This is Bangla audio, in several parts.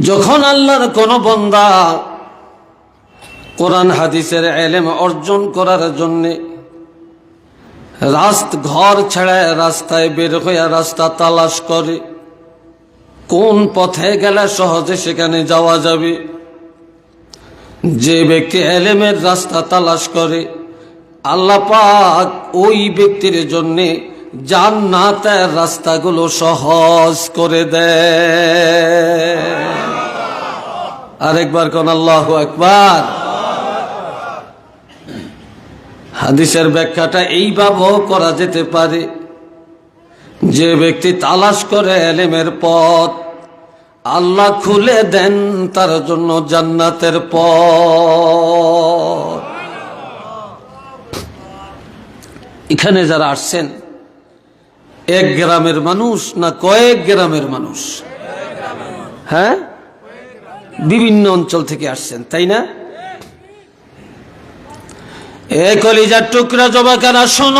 যখন আল্লাহর কোন বন্দা কোরআন হাদিসের এলেম অর্জন করার জন্যে রাস্ত ঘর ছেড়ে রাস্তায় বের হইয়া রাস্তা তালাশ করে, কোন পথে গেলে সহজে সেখানে যাওয়া যাবে? যে ব্যক্তি এলেমের রাস্তা তালাশ করে, আল্লাহ পাক ওই ব্যক্তির জন্যে জান্নাতের রাস্তাগুলো সহজ করে দেয় আরেকবার কোন আল্লাহ একবার হাদিসের ব্যাখ্যাটা এইভাবেও করা যেতে পারে। যে ব্যক্তি তালাশ করে এলেমের পথ আল্লাহ খুলে দেন তার জন্য জান্নাতের পথ। এখানে যারা আসছেন এক গ্রামের মানুষ না কয়েক গ্রামের মানুষ? হ্যাঁ? বিভিন্ন অঞ্চল থেকে আসছেন, তাই না? এ কলিজার টুকরা জবাকারা শোন।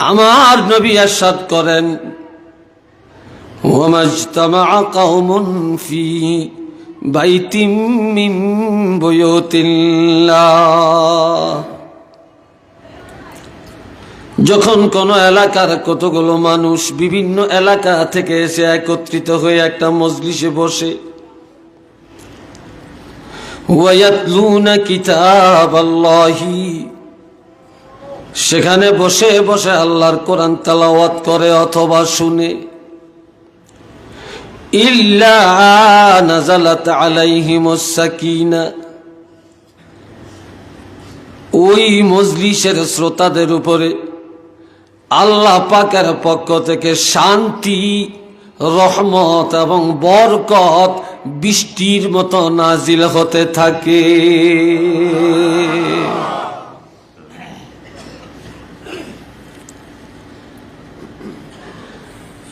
আমার নবী আসাদ করেন ফি বাইতিম মিম যখন কোন এলাকার কতগুলো মানুষ বিভিন্ন এলাকা থেকে এসে একত্রিত হয়ে একটা মজলিসে বসে সেখানে বসে বসে আল্লাহর কোরআন তালাওয়াত করে অথবা শুনে, ইল্লা নাজালাত ওই মজলিসের শ্রোতাদের উপরে আল্লাহ পাকের পক্ষ থেকে শান্তি রহমত এবং বরকত বৃষ্টির মতো নাজিল হতে থাকে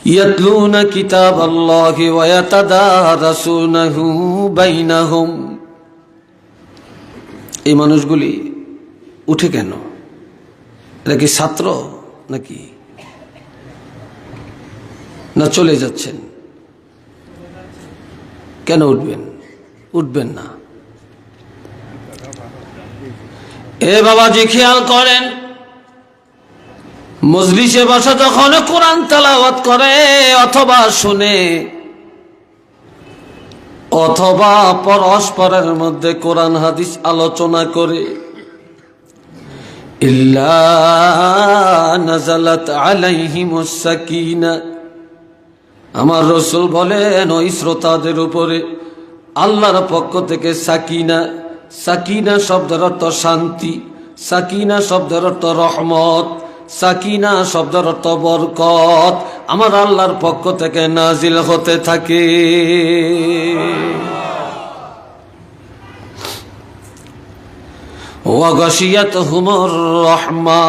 يتلون كتاب الله ويتدارسونه بينهم এই মানুষগুলি উঠে কেন এরা কি ছাত্র নাকি? না চলে যাচ্ছেন। কেন উঠবেন? উঠবেন না। এ বাবাজি, খেয়াল করেন, মজলিসে বসা যখন কোরআন তালাওয়াত করে, অথবা শুনে, অথবা পরস্পরের মধ্যে কোরআন হাদিস আলোচনা করে ইল্লা নাজালাত আলাইহিমুস সাকিনা আমার রসুল বলেন, ওই শ্রোতাদের উপরে আল্লাহর পক্ষ থেকে সাকিনা। সাকিনা শব্দের অর্থ শান্তি, সাকিনা শব্দের অর্থ রহমত, সাকিনা শব্দের অর্থ বরকত আমার আল্লাহর পক্ষ থেকে নাজিল হতে থাকে। রহমা।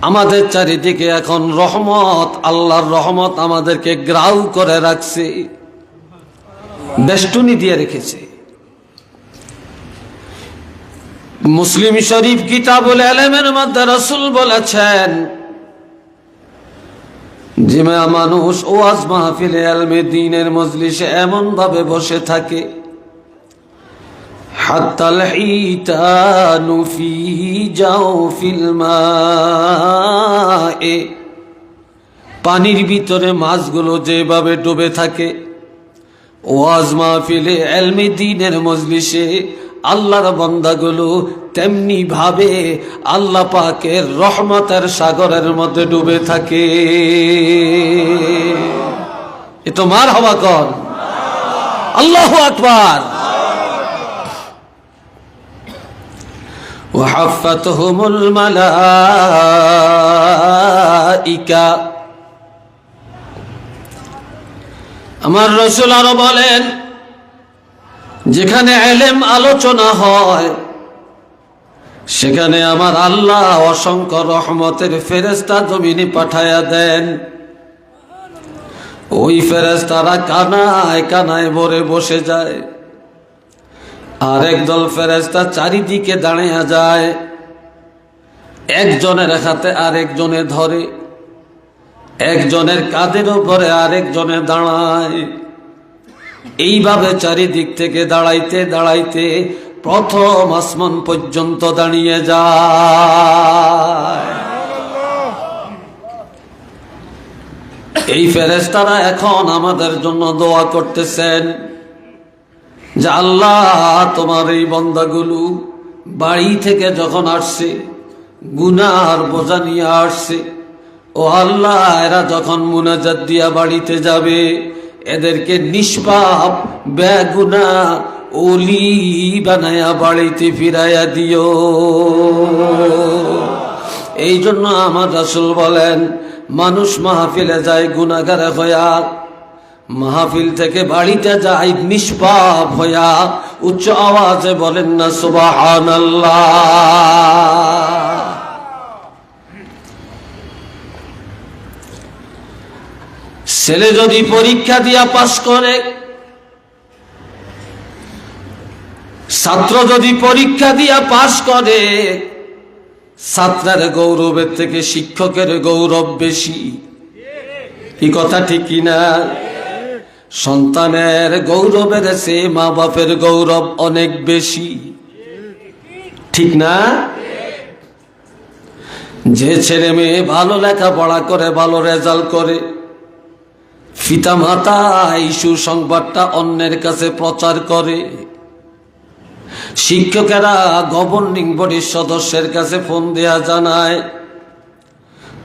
আমাদের চারিদিকে এখন রহমত, আল্লাহর রহমত আমাদেরকে গ্রাউ করে রাখছে। বেষ্টনী দিয়ে রেখেছে। মুসলিম শরীফ কিতাবুল আলমের মধ্যে রসুল বলেছেন যে মানুষ ওয়াজ মাহফিলে আলমে দিনের মজলিসে এমন ভাবে বসে থাকে حتى الحيتان في جوف الماء পানির ভিতরে মাছগুলো যেভাবে ডুবে থাকে ওয়াজ মাহফিলে এলমি দিনের মজলিসে আল্লাহর বন্দাগুলো তেমনি ভাবে আল্লাহ পাকের রহমতের সাগরের মধ্যে ডুবে থাকে এ তো মার হওয়া কন আল্লাহ আকবার وحفتهم الملائكة আমার রসুল আরো বলেন যেখানে এলেম আলোচনা হয় সেখানে আমার আল্লাহ অসংখ্য রহমতের ফেরেস্তা জমিনে পাঠায়া দেন ওই ফেরেস্তারা কানায় কানায় ভরে বসে যায় আর একদল ফেরেস্তা চারিদিকে দাঁড়িয়ে যায়। একজনের হাতে আরেকজনে ধরে, একজনের কাদের উপরে আরেকজনে দাঁড়ায়। এইভাবে চারিদিক থেকে দাঁড়াইতে দাঁড়াইতে প্রথম আসমান পর্যন্ত দাঁড়িয়ে যায়। এই ফেরেস্তারা এখন আমাদের জন্য দোয়া করতেছেন। যে আল্লাহ তোমার এই বন্দাগুলো বাড়ি থেকে যখন আসছে, গুনার বোঝা নিয়ে আসছে, ও আল্লাহ, এরা যখন মুনাজাত দিয়া বাড়িতে যাবে, এদেরকে নিষ্পাপ, বেগুনা, ওলি বানায়া বাড়িতে ফিরাইয়া দিও। এই জন্য আমার রাসুল বলেন, মানুষ মাহফিলে যায় গুনাগারে হইয়া মাহফিল থেকে বাড়িতে যাই নিষ্পাপ হইয়া উচ্চ আওয়াজে বলেন না সুবাহান ছেলে যদি পরীক্ষা দিয়া পাশ করে, ছাত্র যদি পরীক্ষা দিয়া পাশ করে, ছাত্রের গৌরবের থেকে শিক্ষকের গৌরব বেশি। কি কথা ঠিক কিনা? সন্তানের গৌরবের সে মা বাপের গৌরব অনেক বেশি। ঠিক না? যে ছেলে মেয়ে ভালো লেখাপড়া করে, ভালো রেজাল্ট করে পিতা মাতা এই সুসংবাদটা অন্যের কাছে প্রচার করে, শিক্ষকেরা গভর্নিং বডির সদস্যের কাছে ফোন দেয়া জানায়,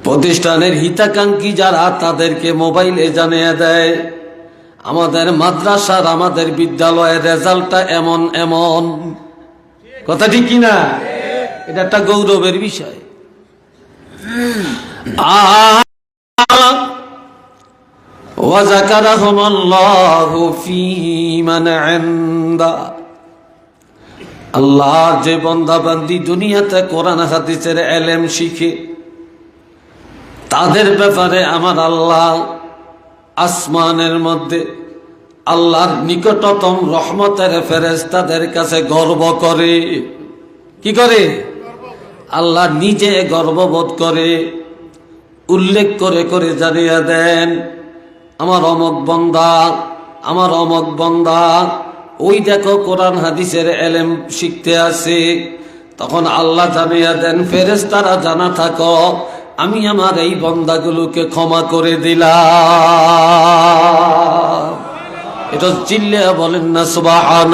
প্রতিষ্ঠানের হিতাকাঙ্ক্ষী যারা তাদেরকে মোবাইলে জানিয়ে দেয়। আমাদের মাদ্রাসার, আমাদের বিদ্যালয়ের রেজাল্টটা এমন এমন। কথাটি কিনা এটা একটা গৌরবের বিষয়। আল্লাহ যে বন্দাবান্দি দুনিয়াতে কোরআন, হাদিসের এলেম শিখে, তাদের ব্যাপারে আমার আল্লাহ আসমানের মধ্যে আল্লাহর নিকটতম রহমতের ফেরেস তাদের কাছে গর্ব করে। কি করে? আল্লাহ নিজে গর্ববোধ করে, উল্লেখ করে করে জানিয়ে দেন, আমার অমক বন্দা, আমার অমক বন্দা, ওই দেখো কোরআন হাদিসের এলেম শিখতে আসে তখন আল্লাহ জানিয়ে দেন ফেরেস তারা জানা থাকো আমি আমার এই বন্দাগুলোকে ক্ষমা করে দিলাম। এটা চিল্লে বলেন না সুবাহান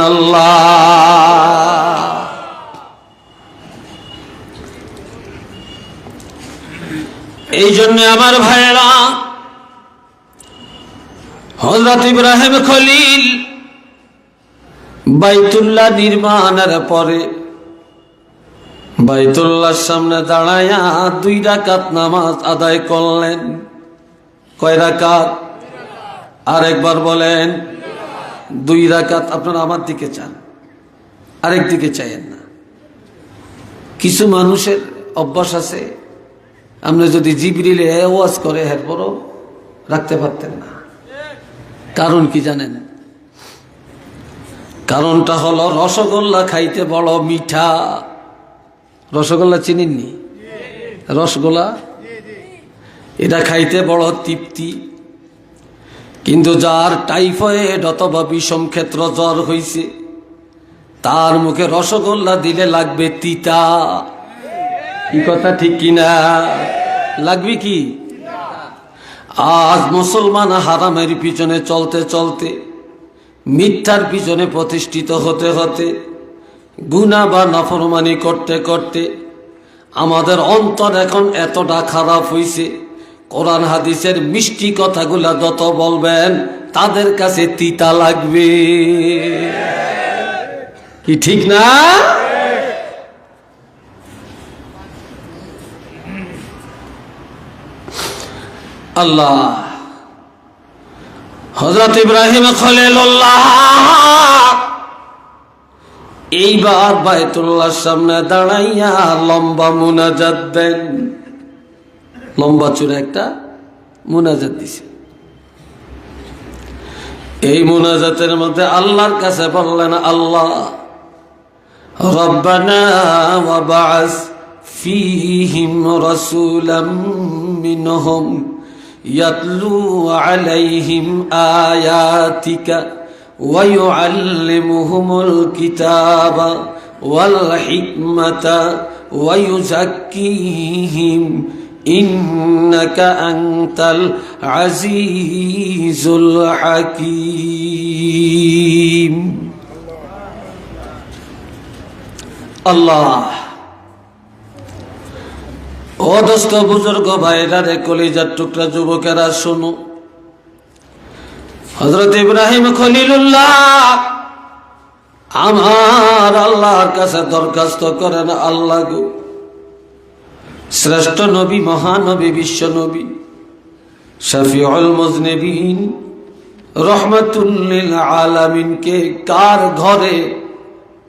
এই জন্য আমার ভাইয়েরা হজরত ইব্রাহিম খলিল বাইতুল্লাহ নির্মাণের পরে বাইতুল্লাহর সামনে দাঁড়ায়া দুই রাকাত নামাজ আদায় করলেন। কয় রাকাত? আরেকবার বলেন, দুই রাকাত আপনারা আমার দিকে চান, আরেক দিকে চাইেন না। কিছু মানুষের অভ্যাস আছে, আপনি যদি জিবরিলে ওয়াজ করে এরপরও রাখতে পারতেন না। কারণ কি জানেন? কারণটা হলো রসগোল্লা খাইতে বড় মিঠা। রসগোল্লা চিনিননি? রসগোল্লা? এটা খাইতে বড় তৃপ্তি। কিন্তু যার টাইফয়েড অথবা বিষম ক্ষেত্র জ্বর হইছে, তার মুখে রসগোল্লা দিলে লাগবে তিতা। কি কথা, ঠিক কিনা লাগবে কি? আজ মুসলমান হারামের পিছনে চলতে চলতে, মিথ্যার পিছনে প্রতিষ্ঠিত হতে হতে গুণা বা নাফরমানি করতে করতে আমাদের অন্তর এখন এতটা খারাপ হইছে। কোরআন হাদিসের মিষ্টি কথাগুলা যত বলবেন, তাদের কাছে তিতা লাগবে। কি ঠিক না? আল্লাহ হজরত ইব্রাহিম খলিল্লাহ এইবার বায়তুল্লার সামনে দাঁড়াইয়া লম্বা মুনাজাত দেন। লম্বা চূড়া একটা মুনাজাত দিছে। এই মুনাজাতের মধ্যে আল্লাহর কাছে বললেন, আল্লাহ, রব্বানা ফিহিম ইয়াতলু আলাইহিম ويعلمهم الكتاب والحكمة ويزكيهم إنك أنت العزيز الحكيم الله ও দোস্ত বুজুর্গ ভাইরা রে কলিজার টুকরা যুবকেরা শোনো হজরত ইব্রাহিম খলিলুল্লাহ, আমার আল্লাহর কাছে দরখাস্ত করেন, আল্লাহ গো, শ্রেষ্ঠ নবী, মহানবী, বিশ্ব নবী, শফিউল মুজনিবিন রহমতুল্লিল আলামিনকে কার ঘরে,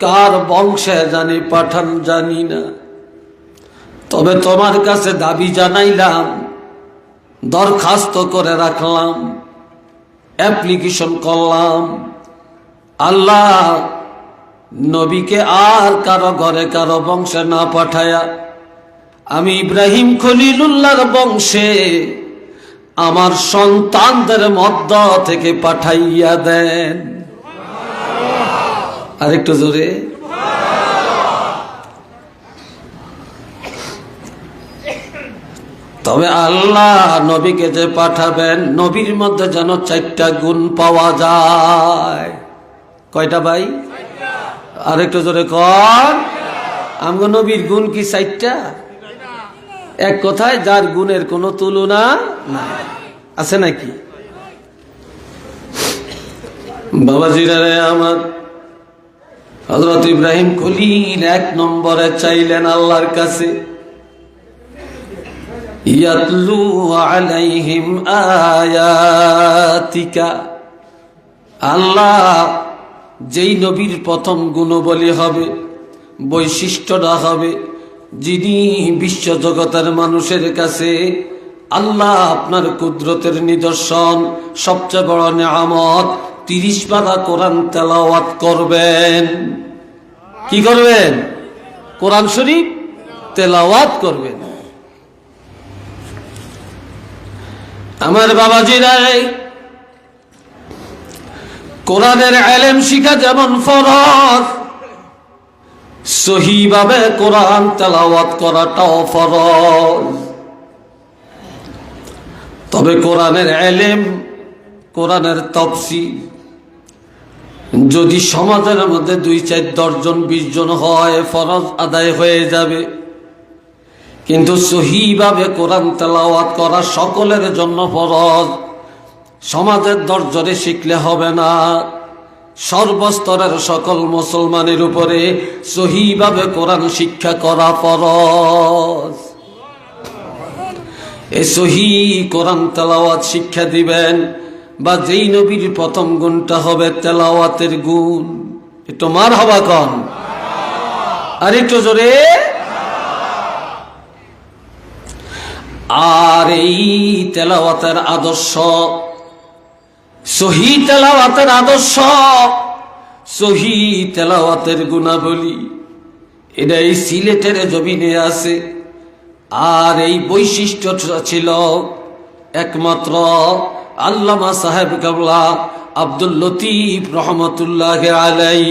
কার বংশে জানি পাঠান জানি না। তবে তোমার কাছে দাবি জানাইলাম, দরখাস্ত করে রাখলাম। অ্যাপ্লিকেশন করলাম। আল্লাহ নবীকে আর কারও ঘরে কারও বংশে না পাঠায়া আমি ইব্রাহিম খলিলুল্লাহর বংশে আমার সন্তানদের মধ্য থেকে পাঠাইয়া দেন। আরেকটু জোরে। তবে আল্লাহ নবীকে যে পাঠাবেন, নবীর মধ্যে যেন চারটা গুণ পাওয়া যায়। কয়টা ভাই? আর আরেকটু জোরে কর আমগো নবীর গুণ কি চারটা? এক কথায় যার গুণের কোনো তুলনা নাই। আছে নাকি? বাবাজিরা আমার হজরত ইব্রাহিম খলিল এক নম্বরে চাইলেন আল্লাহর কাছে। আয়াতিকা। আল্লাহ যেই নবীর প্রথম গুণবলী হবে, বৈশিষ্ট্যটা হবে, যিনি বিশ্ব জগতের মানুষের কাছে আল্লাহ আপনার কুদরতের নিদর্শন, সবচেয়ে বড় নেয়ামত, তিরিশ পারা কোরআন তেলাওয়াত করবেন। কি করবেন? কোরআন শরীফ তেলাওয়াত করবেন। আমার বাবাজিরাই কোরআনের আলেম শিখা যেমন ফরজ, সহিভাবে কোরআন তেলাওয়াত করাটাও ফরজ। তবে কোরআনের এলেম কোরআনের তফসি যদি সমাজের মধ্যে দুই চার দশজন, বিশ জন হয়, ফরজ আদায় হয়ে যাবে। কিন্তু সহিভাবে কোরআন তেলাওয়াত করা সকলের জন্য ফরজ। সমাজের দরজরে শিখলে হবে না। সর্বস্তরের সকল মুসলমানের উপরে সহিভাবে কোরআন শিক্ষা করা ফরজ। এ সহি কোরআন তেলাওয়াত শিক্ষা দিবেন বা যেই নবীর প্রথম গুণটা হবে তেলাওয়াতের গুণ। একটু মার হবা কন? আর একটু জোরে। আর এই তেলাওয়াতের আদর্শ, সহি তেলাওয়াতের আদর্শ, সহি তেলাওয়াতের গুণাবলী। এটা এই সিলেটের জমিনে আছে। আর এই বৈশিষ্ট্যটা ছিল একমাত্র আল্লামা সাহেব কাবলা আব্দুল লতিফ রহমতুল্লাহ আলাই।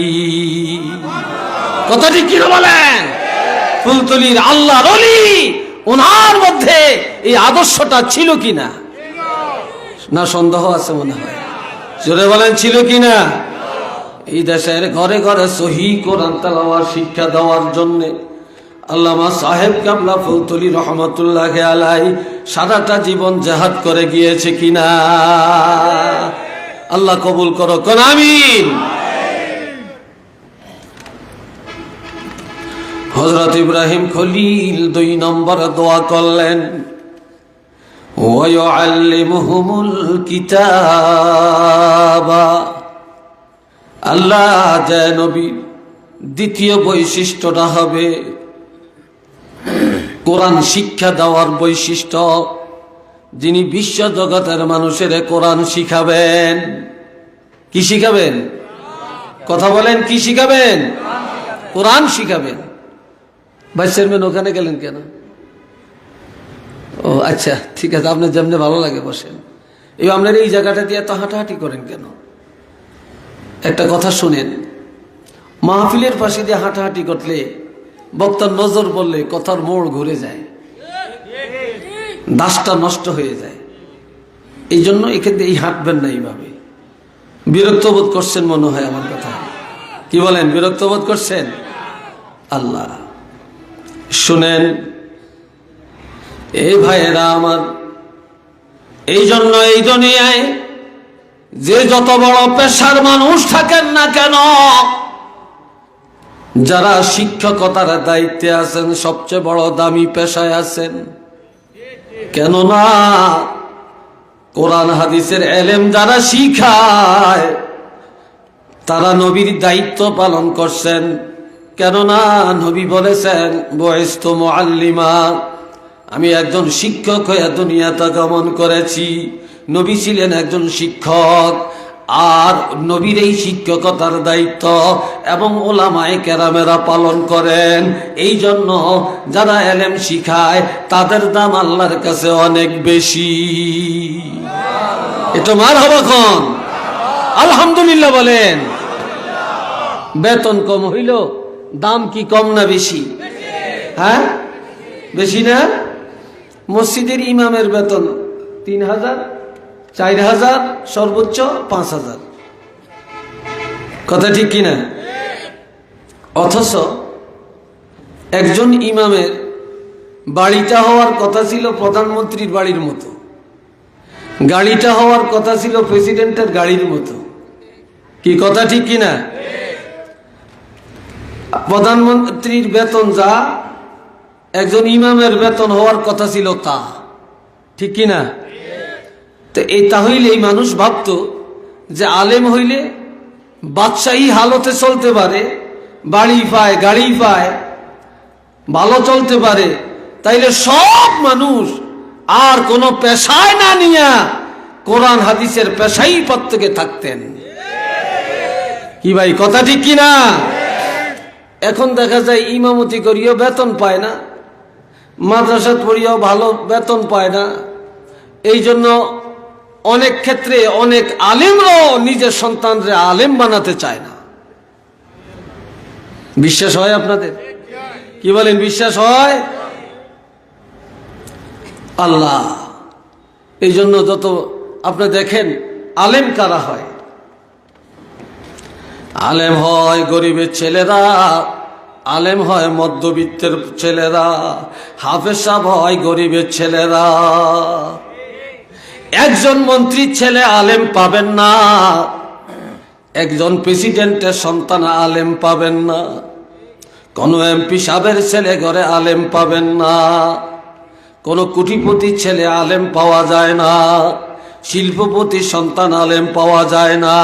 কথাটি কি বলেন? ফুলতলির আল্লাহ রলি ওনার মধ্যে এই আদর্শটা ছিল কিনা? না, সন্দেহ আছে মনে হয়। জোরে বলেন, ছিল কিনা? এই দেশের ঘরে ঘরে সহি কোরআন তালাওয়ার শিক্ষা দেওয়ার জন্য আল্লামা সাহেব কাবলা ফুলতলি রহমতুল্লাহ আলাই সারাটা জীবন জাহাদ করে গিয়েছে কিনা? আল্লাহ কবুল করো কোন হজরত ইব্রাহিম খলিল দুই নম্বর দোয়া করলেন আল্লাহ নবী দ্বিতীয় বৈশিষ্ট্যটা হবে কোরআন শিক্ষা দেওয়ার বৈশিষ্ট্য। যিনি বিশ্ব জগতের মানুষের কোরআন শিখাবেন, কি শিখাবেন? কথা বলেন, কি শিখাবেন? কোরআন শিখাবেন। ভাই চেয়ারম্যান, ওখানে গেলেন কেন? ও আচ্ছা ঠিক আছে, আপনার যেমনি ভালো লাগে, বসেন। এই আপনার এই জায়গাটা দিয়ে এত হাঁটাহাঁটি করেন কেন? একটা কথা শুনেন, মাহফিলের পাশে দিয়ে হাঁটাহাঁটি করলে বক্তার নজর বললে কথার মোড় ঘুরে যায়, দাসটা নষ্ট হয়ে যায়। এই জন্য এক্ষেত্রে এই হাঁটবেন না এইভাবে। বিরক্ত বোধ করছেন মনে হয় আমার কথা। কি বলেন, বিরক্ত বোধ করছেন? আল্লাহ। শুনেন, এই ভাইয়েরা আমার, এই জন্য এই দুনিয়ায় যে যত বড় পেশার মানুষ থাকেন না কেন, যারা শিক্ষকতার দায়িত্বে আছেন, সবচেয়ে বড় দামি পেশায় আছেন। কেননা, কোরআন হাদিসের এলেম যারা শিখায়, তারা নবীর দায়িত্ব পালন করছেন। কেননা নবী বলেছেন বয়স্ত মোয়াল্লিমা আমি একজন শিক্ষক হয়ে দুনিয়াতে গমন করেছি। নবী ছিলেন একজন শিক্ষক, আর নবীর এই শিক্ষকতার দায়িত্ব এবং ওলামায় কেরামেরা পালন করেন। এই জন্য যারা এলেম শিখায়, তাদের দাম আল্লাহর কাছে অনেক বেশি। এটা মার হবা খন। আলহামদুলিল্লাহ বলেন। বেতন কম হইল। দাম কি কম না বেশি? হ্যাঁ? বেশি না? মসজিদের ইমামের বেতন তিন হাজার, চার হাজার, সর্বোচ্চ পাঁচ হাজার। কথা ঠিক কিনা? অথচ একজন ইমামের বাড়িটা হওয়ার কথা ছিল প্রধানমন্ত্রীর বাড়ির মতো। গাড়িটা হওয়ার কথা ছিল প্রেসিডেন্টের গাড়ির মতো। কি কথা ঠিক কিনা? প্রধানমন্ত্রীর বেতন যা, একজন ইমামের বেতন হওয়ার কথা ছিল তা। ঠিক কিনা? তো এই তাহলে এই মানুষ ভাবতো যে আলেম হইলে বাদশাহী হালতে চলতে পারে, বাড়ি পায়, গাড়ি পায়, ভালো চলতে পারে, তাইলে সব মানুষ আর কোনো পেশায় না নিয়া কোরআন হাদিসের পেশাই প্রত্যেকে থাকতেন। কি ভাই, কথা ঠিক কিনা? এখন দেখা যায় ইমামতি করিও বেতন পায় না মাদ্রাসাত পড়িয়াও ভালো বেতন পায় না। এই জন্য অনেক ক্ষেত্রে অনেক আলেমরাও নিজের সন্তানরে আলেম বানাতে চায় না। বিশ্বাস হয় আপনাদের? কি বলেন, বিশ্বাস হয়? আল্লাহ, এই জন্য যত আপনি দেখেন আলেম কারা হয়? আলেম হয় গরিবের ছেলেরা, আলেম হয় মধ্যবিত্তের ছেলেরা, হাফেজ সাহ হয় গরিবের ছেলেরা। একজন মন্ত্রীর ছেলে আলেম পাবেন না, একজন প্রেসিডেন্টের সন্তান আলেম পাবেন না, কোন এমপি সাহেবের ছেলে ঘরে আলেম পাবেন না, কোন কুটিপতির ছেলে আলেম পাওয়া যায় না, শিল্পপতির সন্তান আলেম পাওয়া যায় না।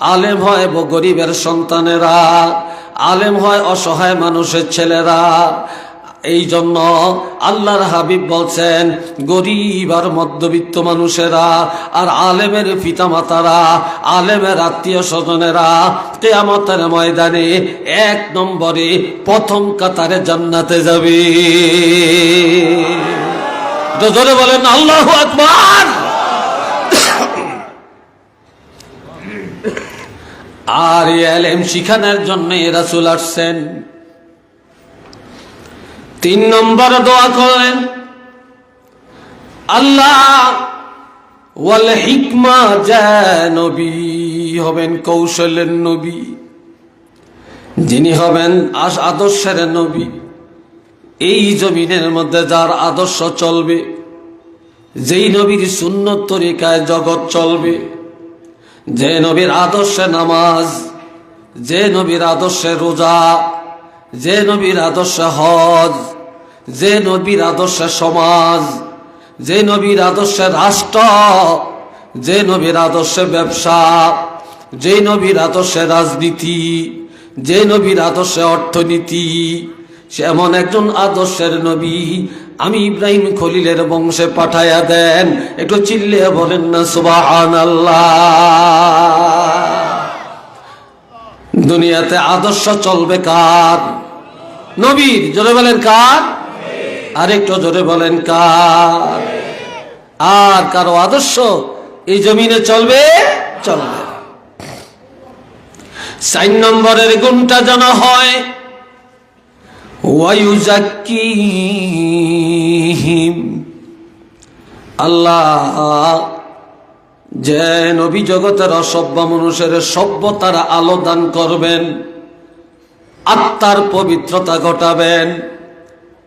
আলেম হয় গরিবের সন্তানেরা, আলেম হয় অসহায় মানুষের ছেলেরা। এই জন্য আল্লাহর হাবিব বলছেন, গরিব আর মধ্যবিত্ত মানুষেরা আর আলেমের পিতামাতারা, আলেমের আত্মীয় স্বজনেরা কেয়ামতের ময়দানে এক নম্বরে প্রথম কাতারে জান্নাতে যাবে। বলেন, আল্লাহ আকবার! আর এলেম শিখানোর জন্য রাসুল আসছেন। তিন নম্বর দোয়া করেন, আল্লাহ হিকমা নবী হবেন, কৌশলের নবী। যিনি হবেন আস আদর্শের নবী। এই জমিনের মধ্যে যার আদর্শ চলবে, যেই নবীর সুন্নত তরিকায় জগৎ চলবে। যে নবীর আদর্শে নামাজ, যে নবীর আদর্শে রোজা, যে নবীর আদর্শে হজ, যে নবীর আদর্শে সমাজ, যে নবীর আদর্শে রাষ্ট্র, যে নবীর আদর্শে ব্যবসা, যে নবীর আদর্শে রাজনীতি, যে নবীর আদর্শে অর্থনীতি, সে এমন একজন আদর্শের নবী আমি ইব্রাহিম খলিলের বংশে পাঠাইয়া দেন। একটু চিল্লে বলেন না সুবাহান দুনিয়াতে আদর্শ চলবে কার? নবীর, জোরে বলেন কার? আরেকটু জোরে বলেন কার? আর কারও আদর্শ এই জমিনে চলবে? চলবে চার নম্বরের গুণটা যেন হয় আল্লাহ যে নবী জগতের অসভ্য মানুষের সভ্যতার আলো দান করবেন, আত্মার পবিত্রতা ঘটাবেন,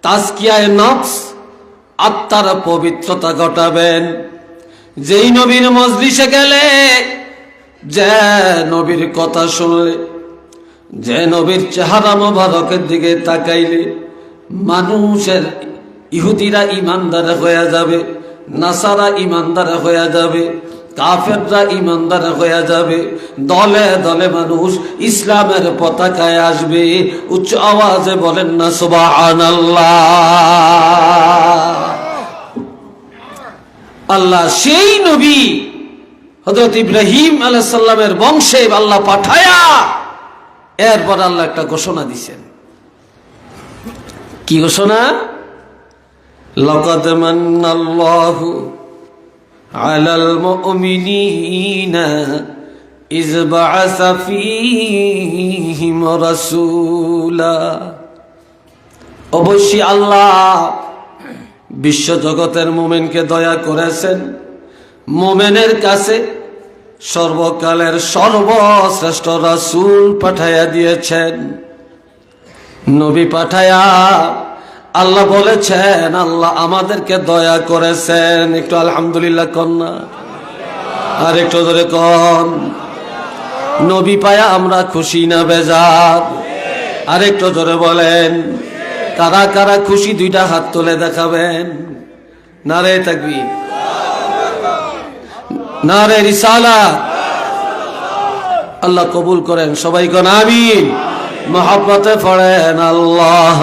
তাজকিয়ায় নফস, আত্মার পবিত্রতা ঘটাবেন। যেই নবীর মজলিসে গেলে, যে নবীর কথা শুনলে যে নবীর চেহারা মোবারকের দিকে তাকাইলে মানুষের ইহুদিরা ইমানদার হয়ে যাবে, নাসারা ইমানদার হয়ে যাবে, কাফেররা ইমানদার হয়ে যাবে, দলে দলে মানুষ ইসলামের পতাকায় আসবে। উচ্চ আওয়াজে বলেন না, সুবহানাল্লাহ। আল্লাহ সেই নবী হজরত ইব্রাহিম আলাহ সাল্লামের বংশে আল্লাহ পাঠায়া এরপর আল্লাহ একটা ঘোষণা দিছেন। কি ঘোষণা? লকদ মান্নাল্লাহু আলাল মুমিনিনা ইজ বাআসা ফীহিম রাসূলা। অবশ্যই আল্লাহ বিশ্ব জগতের মোমেনকে দয়া করেছেন। মোমেনের কাছে সর্বকালের সর্বশ্রেষ্ঠ রাসূল পাঠাইয়া দিয়েছেন। নবী পাঠায়া আল্লাহ বলেছেন, আল্লাহ আমাদেরকে দয়া করেছেন। একটু আলহামদুলিল্লাহ কন্যা আর একটু ধরে কন। নবী পায়া আমরা খুশি না বেজার? আর একটু ধরে বলেন, কারা কারা খুশি দুইটা হাত তুলে দেখাবেন? নারে থাকবি নারে রিসালা। আল্লাহ কবুল করেন। সবাই কন আমিন। মহাপথে পড়েন আল্লাহ